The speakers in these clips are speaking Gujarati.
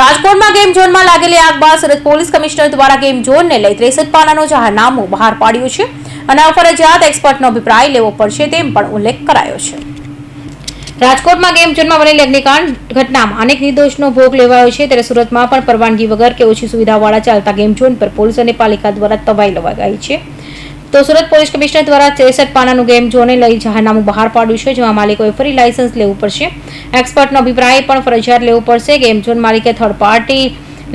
રાજકોટમાં ગેમ ઝોનમાં લાગેલી આગ બાદ સુરત પોલીસ કમિશનર દ્વારા ગેમ ઝોનને લઈ ત્રેસઠ પાનાનું જાહેરનામું બહાર પાડ્યું છે. અને આ ફરજિયાત એક્સપર્ટનો અભિપ્રાય લેવો પડશે તેમ પણ ઉલ્લેખ કરાયો છે. રાજકોટમાં ગેમ ઝોનમાં બનેલી અગ્નિકાંડ ઘટનામાં અનેક નિર્દોષનો ભોગ લેવાયો છે. ત્યારે સુરતમાં પણ પરવાનગી વગર કે ઓછી સુવિધાવાળા ચાલતા ગેમ ઝોન પર પોલીસ અને પાલિકા દ્વારા તવાઈ લવાઈ છે. તો સુરત પોલીસ કમિશનર દ્વારા ત્રેસઠ પાનાનું ગેમ ઝોને લઈ જાહેરનામું બહાર પાડ્યું છે, જેમાં માલિકોએ ફરી લાયસન્સ લેવું પડશે. એક્સપર્ટનો અભિપ્રાય પણ ફરજિયાત લેવો પડશે. ગેમ ઝોન માલિકે થર્ડ પાર્ટી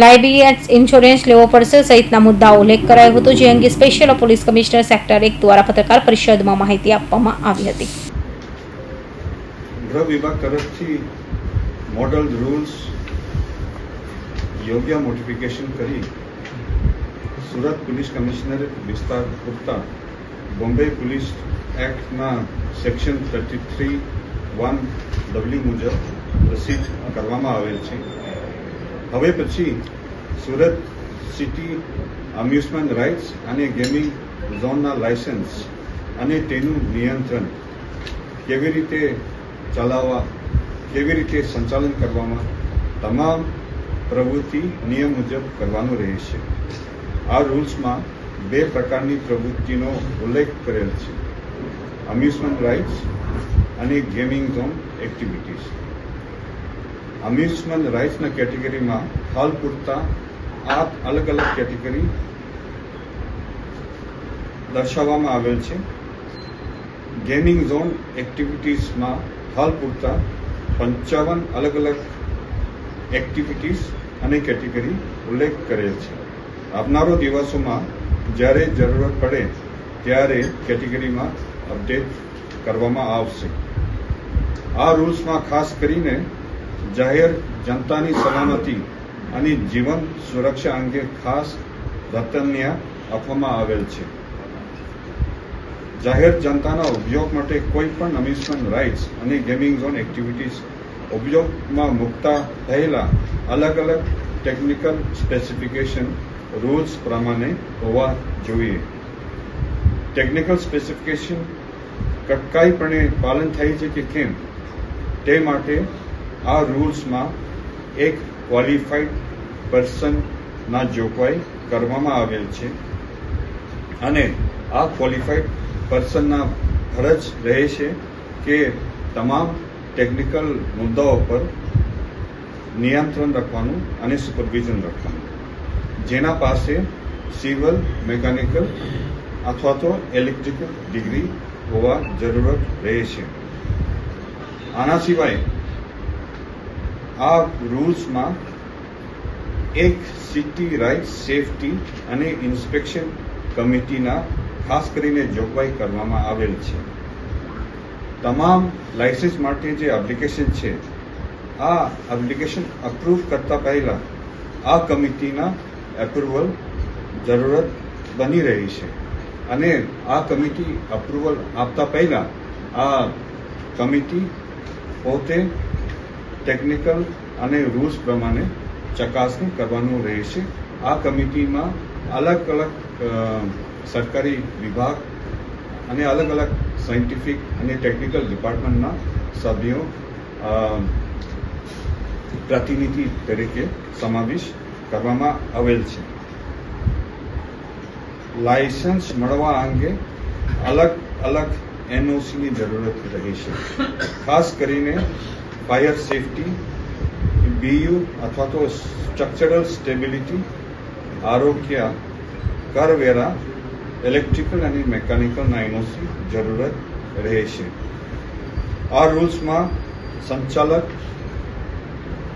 લાયબિલિટી ઇન્સ્યોરન્સ લેવો પડશે સહિતના મુદ્દાઓ ઉલ્લેખ કરાયો હતો, જે અંગે સ્પેશિયલ પોલીસ કમિશનર સેક્ટર એક દ્વારા પત્રકાર પરિષદમાં માહિતી આપવામાં આવી હતી. ગૃહ વિભાગ તરફથી મોડલ રૂલ્સ યોગ્ય મોડિફિકેશન કરી સુરત પોલીસ કમિશનરેટ વિસ્તાર પૂરતા Bombay police એક્ટના section thirty three one W મુજબ રસીદ કરવામાં આવેલ છે. હવે પછી સુરત સિટી અમ્યુઝમેન્ટ રાઇટ્સ અને ગેમિંગ ઝોનના લાયસન્સ અને તેનું નિયંત્રણ કેવી રીતે ચલાવવા, કેવી રીતે સંચાલન કરવામાં, તમામ પ્રવૃત્તિ નિયમ મુજબ કરવાનું રહેશે. આ રૂલ્સમાં બે પ્રકારની પ્રવૃત્તિનો ઉલ્લેખ કરેલ છે. અમ્યુઝમેન્ટ રાઇટ્સ અને ગેમિંગ ઝોન એક્ટિવિટીઝ અમ્યુઝમેન્ટ રાઇડ્સના કેટેગરીમાં હાલ પૂરતા આ અલગ અલગ કેટેગરી દર્શાવવામાં આવેલ છે. ગેમિંગ ઝોન એક્ટિવિટીઝમાં હાલ પૂરતા પંચાવન અલગ અલગ એક્ટિવિટીઝ અને કેટેગરી ઉલ્લેખ કરેલ છે. આવનારો દિવસોમાં જ્યારે જરૂરત પડે ત્યારે કેટેગરીમાં અપડેટ કરવામાં આવશે. આ રૂલ્સમાં ખાસ કરીને જાહેર જનતાની સલામતી અને જીવન સુરક્ષા અંગે ખાસ ધતન્ય આપવામાં આવેલ છે. જાહેર જનતાના ઉપયોગ માટે કોઈ પણ અમ્યુઝમેન્ટ રાઇટ્સ અને ગેમિંગ ઝોન એક્ટિવિટીઝ ઉપયોગમાં મૂકતા થયેલા અલગ અલગ ટેકનિકલ સ્પેસિફિકેશન રૂલ્સ પ્રમાણે હોવા જોઈએ. ટેકનિકલ સ્પેસિફિકેશન કટકાઈપણે પાલન થાય છે કે કેમ? તે માટે આ રૂલ્સમાં એક ક્વોલિફાઈડ પર્સનના જોગવાઈ કરવામાં આવેલ છે અને આ ક્વોલિફાઈડ પર્સનના ફરજ રહે છે કે તમામ ટેકનિકલ મુદ્દાઓ પર નિયંત્રણ રાખવાનું અને સુપરવિઝન રાખવાનું. જેના પાસે સિવિલ, મેકેનિકલ અથવા તો ઇલેક્ટ્રિકલ ડિગ્રી હોવા જરૂરત રહે છે આના સિવાય આ રૂલ્સમાં એક સિટી રાઇટ સેફટી અને ઇન્સ્પેક્શન કમિટીના ખાસ કરીને જોગવાઈ કરવામાં આવેલ છે. તમામ લાયસન્સ માટે જે એપ્લિકેશન છે, આ એપ્લિકેશન અપ્રૂવ કરતા પહેલા આ કમિટીના એપ્રુવલ જરૂરત બની રહી છે. અને આ કમિટી અપ્રુવલ આપતા પહેલા આ કમિટી પોતે ટેકનિકલ અને રૂલ્સ પ્રમાણે ચકાસણી કરવાનું રહેશે. આ કમિટીમાં અલગ અલગ સરકારી વિભાગ અને અલગ અલગ સાયન્ટિફિક અને ટેકનિકલ ડિપાર્ટમેન્ટના સભ્યો પ્રતિનિધિ તરીકે સમાવેશ કરવામાં આવેલ છે. લાયસન્સ મળવા અંગે અલગ અલગ એનઓસીની જરૂરત રહેશે ખાસ કરીને ફાયર સેફટી બીયુ અથવા તો સ્ટ્રક્ચરલ સ્ટેબિલિટી આરોગ્ય, કરવેરા ઇલેક્ટ્રિકલ અને મેકેનિકલ એનઓસી જરૂરત રહે છે. આ રૂલ્સમાં સંચાલક,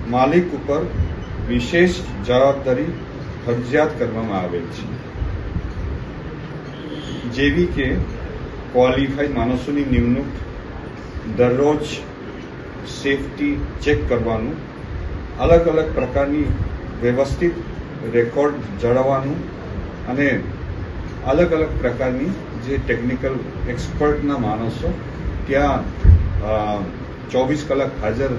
માલિક ઉપર વિશેષ જવાબદારી ફરજિયાત કરવામાં આવેલ છે. જેવી કે ક્વોલિફાઈડ માણસોની નિમણૂક દરરોજ સેફટી ચેક કરવાનું, અલગ અલગ પ્રકારની વ્યવસ્થિત રેકોર્ડ જાળવવાનું અને અલગ અલગ પ્રકારની જે ટેકનિકલ એક્સપર્ટના માણસો ત્યાં ચોવીસ કલાક હાજર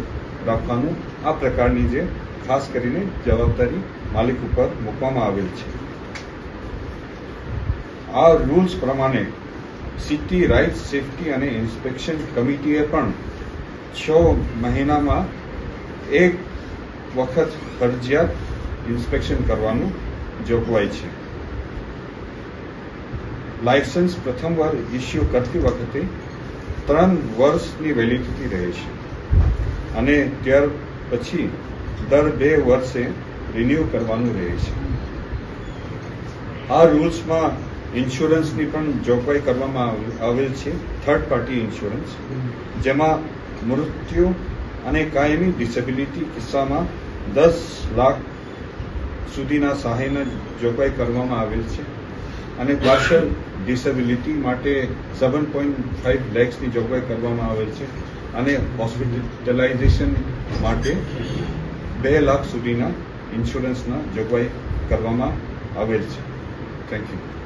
રાખવાનું, આ પ્રકારની જે ખાસ કરીને જવાબદારી માલિક ઉપર મૂકવામાં આવેલ છે. આ રૂલ્સ પ્રમાણે સિટી રાઇટ સેફટી અને ઇન્સ્પેક્શન કમિટીએ પણ છ મહિનામાં એક વખત ફરજિયાત ઇન્સ્પેક્શન કરવાનું જોગવાઈ છે. લાયસન્સ પ્રથમવાર ઇસ્યુ કરતી વખતે ત્રણ વર્ષની વેલિડિટી રહે છે. અને ત્યાર પછી દર બે વર્ષે રિન્યૂ કરવાનું રહે છે. આ રૂલ્સમાં ઇન્સ્યોરન્સની પણ જોગવાઈ કરવામાં આવેલ- છે થર્ડ પાર્ટી ઇન્સ્યોરન્સ જેમાં મૃત્યુ અને કાયમી ડિસેબિલિટી કિસ્સામાં દસ લાખ સુધીના સહાયની જોગવાઈ કરવામાં આવેલ છે. અને પાર્શલ ડિસેબિલિટી માટે સેવન પોઈન્ટ ફાઇવ લેક્સની જોગવાઈ કરવામાં આવેલ છે. અને હોસ્પિટલાઇઝેશન માટે બે લાખ સુધીના ઇન્સ્યોરન્સના જોગવાઈ કરવામાં આવેલ છે. Thank you